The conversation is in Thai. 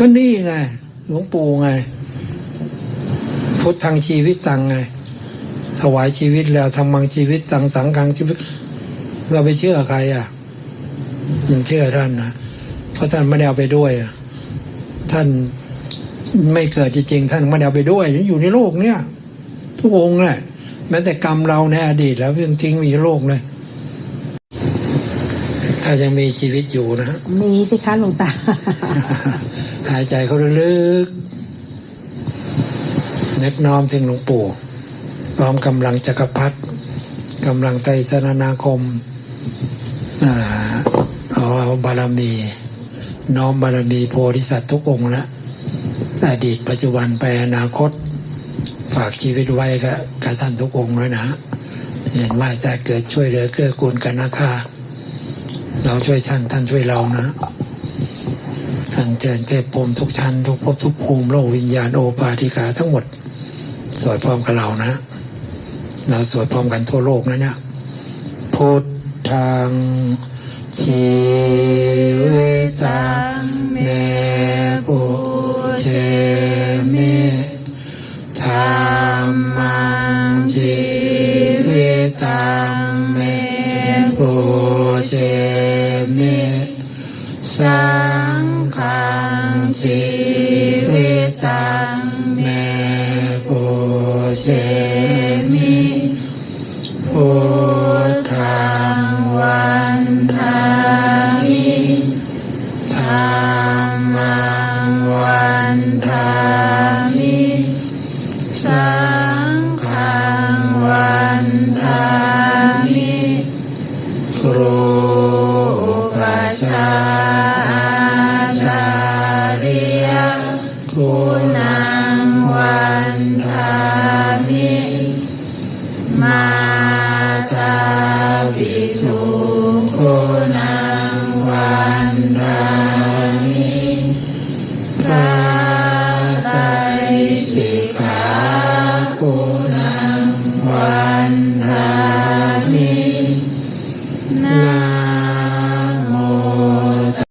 ก็นี่ไงหลวงปู่ไง พุทธังชีวิตตังไง ถวายชีวิตแล้วทำมังชีวิตตังสังกังชีวิต เราไปเชื่อใครอะยังเชื่อท่านนะเพราะท่านไม่ได้เอาไปด้วยอะท่านไม่เกิดจริงๆท่านไม่ได้เอาไปด้วยอยู่ในโลกเนี้ยทุกองค์แหละแม้แต่กรรมเราในอดีตแล้วยังทิ้งมีโลกเลย ถ้ายังมีชีวิตอยู่นะมีสิคะหลวงตา หายใจเขาลึกๆนึกน้อมถึงหลวงปู่ น้อมกำลังจักรพรรดิกำลังไตรสรณาคมอ่าเอาบารมี น้อมบารมีโพธิสัตว์ทุกองค์ละอดีตปัจจุบันไปอนาคต ฝากชีวิตไว้กับกับท่านทุกองค์เลยนะ เห็นว่าจะเกิดช่วยเหลือเกื้อกูลกันนะคะ เราช่วยท่านท่านช่วยเรานะท่านเจิญเทพพรมทุกชั้นทุกภพทุกภูมิโลกวิญญาณโอปาติกาทั้งหมด สวดพร้อมกับเรานะ เราสวดพร้อมกันทั่วโลกนะเนี่ยพุทธังชีวิตังเมปุเชมิธรรมังชีวิตังเมปุเช สังฆังชีวิตังเมปุเชมิพุทธังวันทามิธรรมังวันทามิสังฆังวันทามิครูปชฌา มิมาตาวิทุ